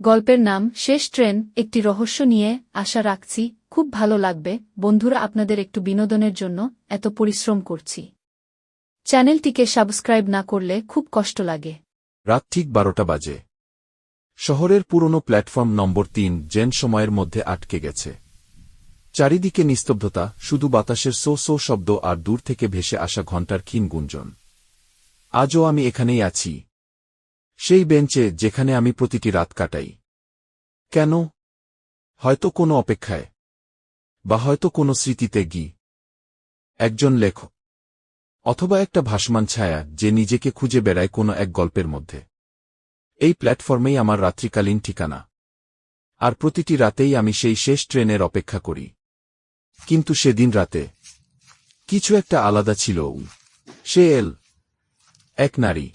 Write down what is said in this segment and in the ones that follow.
গল্পের নাম শেষ ট্রেন, একটি রহস্য নিয়ে আশা রাখছি, খুব ভালো লাগবে। বন্ধুরা, আপনাদের একটু বিনোদনের জন্য এত পরিশ্রম করছি। চ্যানেলটিকে সাবস্ক্রাইব না করলে খুব কষ্ট লাগে। রাত ঠিক বারোটা বাজে। শহরের পুরনো প্ল্যাটফর্ম নম্বর তিন জেন সময়ের মধ্যে আটকে গেছে। চারিদিকে নিস্তব্ধতা, শুধু বাতাসের সো সো শব্দ আর দূর থেকে ভেসে আসা ঘণ্টার ক্ষীণ গুঞ্জন। আজও আমি এখানেই আছি। সেই বেঞ্চে যেখানে আমি প্রতিটি রাত কাটাই। কেন? হয়তো কোনো অপেক্ষায়, বা হয়তো কোনো স্মৃতিতে গি। একজন লেখক, অথবা একটা ভাসমান ছায়া যে নিজেকে খুঁজে বেড়ায় কোনো এক গল্পের মধ্যে। এই প্ল্যাটফর্মেই আমার রাত্রিকালীন ঠিকানা। আর প্রতিটি রাতেই আমি সেই শেষ ট্রেনের অপেক্ষা করি। কিন্তু সেদিন রাতে কিছু একটা আলাদা ছিল। সে এল, এক নারী।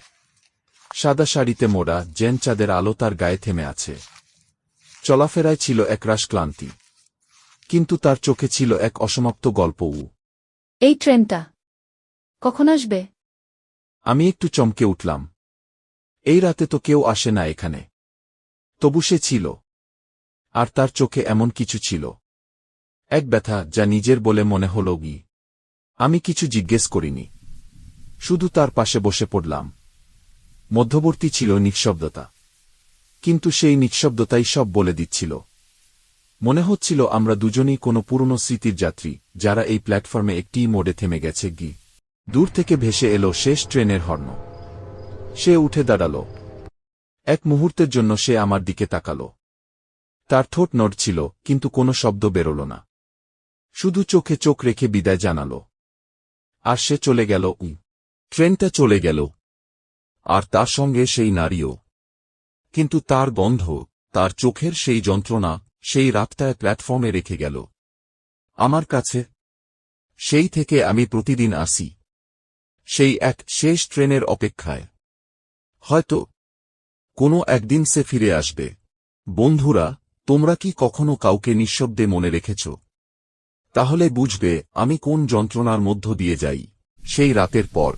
সাদা শাড়িতে মোড়া জেন চাঁদের আলো তার গায়ে থেমে আছে। চলাফেরায় ছিল একরাশ ক্লান্তি কিন্তু তার চোখে ছিল এক অসমাপ্ত গল্প উ এই ট্রেনটা কখন আসবে? আমি একটু চমকে উঠলাম। এই রাতে তো কেউ আসে না এখানে। তবু সে ছিল। আর তার চোখে এমন কিছু ছিল। এক ব্যথা যা নিজের বলে মনে হল গি আমি কিছু জিজ্ঞেস করিনি। শুধু তার পাশে বসে পড়লাম। মধ্যবর্তী ছিল নিঃশব্দতা। কিন্তু সেই নিঃশব্দতাই সব বলে দিচ্ছিল। মনে হচ্ছিল আমরা দুজনেই কোনো পুরনো স্মৃতির যাত্রী, যারা এই প্ল্যাটফর্মে একটি মোড়ে থেমে গেছে গি। দূর থেকে ভেসে এলো শেষ ট্রেনের হর্ন। সে উঠে দাঁড়াল। এক মুহূর্তের জন্য সে আমার দিকে তাকাল। তার ঠোঁট নড়ছিল, কিন্তু কোনো শব্দ বেরোল না। শুধু চোখে চোখ রেখে বিদায় জানাল। আর সে চলে গেল উই ট্রেনটা চলে গেল আর তার সঙ্গে সেই নারীও। কিন্তু তার গন্ধ, তার চোখের সেই যন্ত্রণা, সেই রাতটায় প্ল্যাটফর্মে রেখে গেল। আমার কাছে, সেই থেকে আমি প্রতিদিন আসি। সেই এক শেষ ট্রেনের অপেক্ষায়। হয়তো, কোনো একদিন সে ফিরে আসবে। বন্ধুরা, তোমরা কি কখনো কাউকে নিঃশব্দে মনে রেখেছ? তাহলে বুঝবে আমি কোন যন্ত্রণার মধ্য দিয়ে যাই, সেই রাতের পর।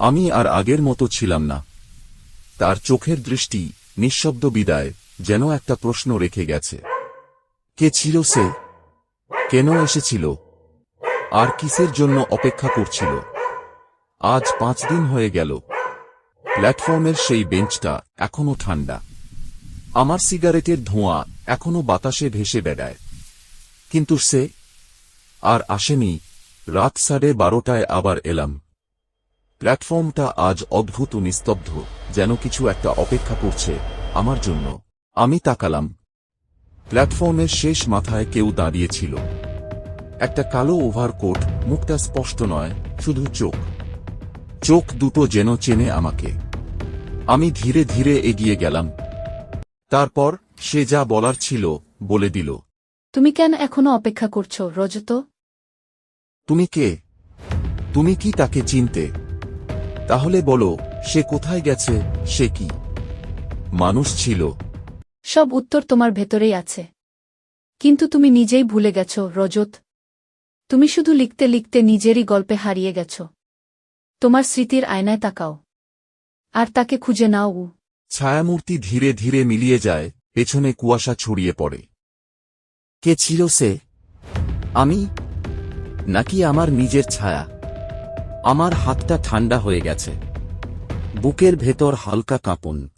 আমি আর আগের মতো ছিলাম না। তার চোখের দৃষ্টি নিঃশব্দ বিদায় যেন একটা প্রশ্ন রেখে গেছে। কে ছিল সে? কেন এসেছিল? আর কিসের জন্য অপেক্ষা করছিল? আজ পাঁচ দিন হয়ে গেল। প্ল্যাটফর্মের সেই বেঞ্চটা এখনও ঠান্ডা। আমার সিগারেটের ধোঁয়া এখনও বাতাসে ভেসে বেড়ায়। কিন্তু সে আর আসেনি। রাত সাড়ে বারোটায় আবার এলাম। প্ল্যাটফর্মটা আজ অদ্ভুত নিস্তব্ধ যেন কিছু একটা অপেক্ষা করছে আমার জন্য। আমি তাকালাম। প্ল্যাটফর্মের শেষ মাথায় কেউ দাঁড়িয়েছিল। একটা কালো ওভারকোট মুখটা স্পষ্ট নয় শুধু চোখ। চোখ দুটো যেন চেনে আমাকে। আমি ধীরে ধীরে এগিয়ে গেলাম। তারপর সে যা বলার ছিল বলে দিল। তুমি কেন এখনও অপেক্ষা করছ রজত? তুমি কে? তুমি কি তাকে চিনতে? তাহলে বলো সে কোথায় গেছে সে কি? মানুষ ছিল। সব উত্তর তোমার ভেতরেই আছে। কিন্তু তুমি নিজেই ভুলে গেছ রজত। তুমি শুধু লিখতে লিখতে নিজেরই গল্পে হারিয়ে গেছ। তোমার স্মৃতির আয়নায় তাকাও। আর তাকে খুঁজে নাও ছায়ামূর্তি ধীরে ধীরে মিলিয়ে যায় পেছনে কুয়াশা ছড়িয়ে পড়ে। কে ছিল সে? আমি? নাকি আমার নিজের ছায়া? আমার হাতটা ঠান্ডা হয়ে গেছে। বুকের ভেতর হালকা কাঁপন।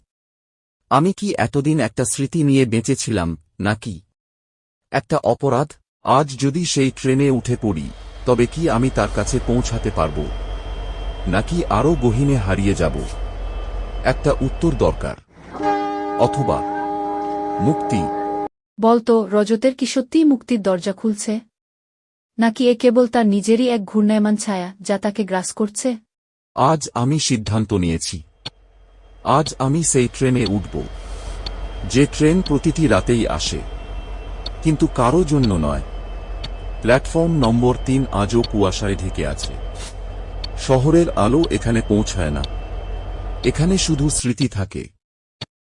আমি কি এতদিন একটা স্মৃতি নিয়ে বেঁচেছিলাম, নাকি? একটা অপরাধ? আজ যদি সেই ট্রেনে উঠে পড়ি, তবে কি আমি তার কাছে পৌঁছাতে পারব? নাকি আরও গহিনে হারিয়ে যাব? একটা উত্তর দরকার। অথবা, মুক্তি। বলতো, রজতের কি সত্যিই মুক্তির দরজা খুলছে? নাকি এ কেবল তার নিজেরই এক ঘূর্ণায়মান ছায়া যা তাকে গ্রাস করছে? আজ আমি সিদ্ধান্ত নিয়েছি। আজ আমি সেই ট্রেনে উঠব। যে ট্রেন প্রতিটি রাতেই আসে। কিন্তু কারও জন্য নয়। প্ল্যাটফর্ম নম্বর তিন আজও কুয়াশায় ঢেকে আছে। শহরের আলো এখানে পৌঁছায় না। এখানে শুধু স্মৃতি থাকে।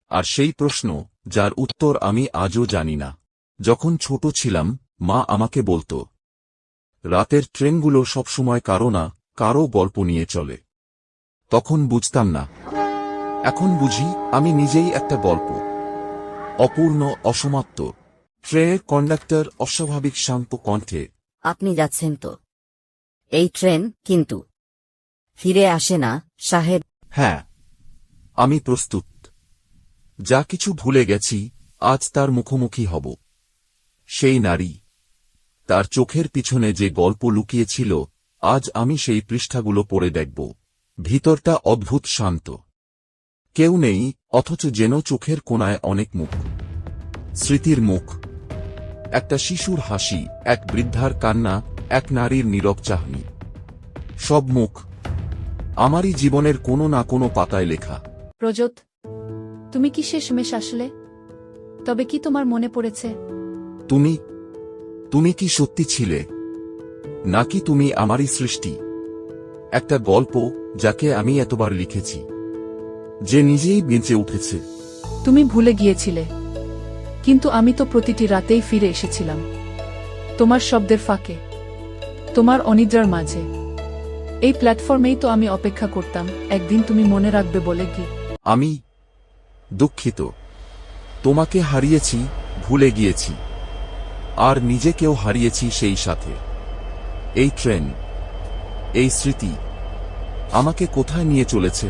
আর সেই প্রশ্ন, যার উত্তর আমি আজও জানি না। যখন ছোট ছিলাম, মা আমাকে বলতো রাতের ট্রেনগুলো সবসময় কারও না কারও গল্প নিয়ে চলে। তখন বুঝতাম না। এখন বুঝি আমি নিজেই একটা গল্প। অপূর্ণ অসমাপ্ত। ট্রেনের কন্ডাক্টর অস্বাভাবিক শান্ত কণ্ঠে আপনি যাচ্ছেন তো? এই ট্রেন কিন্তু ফিরে আসে না সাহেব। হ্যাঁ আমি প্রস্তুত। যা কিছু ভুলে গেছি আজ তার মুখোমুখি হব। সেই নারী। তার চোখের পিছনে যে গল্প লুকিয়েছিল আজ আমি সেই পৃষ্ঠাগুলো পড়ে দেখব। ভিতরটা অদ্ভুত শান্ত। কেউ নেই অথচ যেন চোখের কোণায় অনেক মুখ। স্মৃতির মুখ। একটা শিশুর হাসি এক বৃদ্ধার কান্না এক নারীর নীরব চাহনি। সব মুখ। আমারই জীবনের কোনো না কোনো পাতায় লেখা। রজত তুমি কি শেষমেশ আসলে? তবে কি তোমার মনে পড়েছে? তুমি তুমি কি সত্যি ছিলে? নাকি তুমি আমারই সৃষ্টি? একটা গল্প যাকে আমি এতবার লিখেছি। যে নিজেই বেঁচে উঠেছে। তুমি ভুলে গিয়েছিলে। কিন্তু আমি তো প্রতিটি রাতেই ফিরে এসেছিলাম। তোমার শব্দের ফাঁকে। তোমার অনিদ্রার মাঝে। এই প্ল্যাটফর্মেই তো আমি অপেক্ষা করতাম একদিন তুমি মনে রাখবে বলে কি। আমি দুঃখিত। তোমাকে হারিয়েছি ভুলে গিয়েছি। আর নিজেকেও হারিয়েছি সেই সাথে। এই ট্রেন এই স্মৃতি আমাকে কোথায় নিয়ে চলেছে?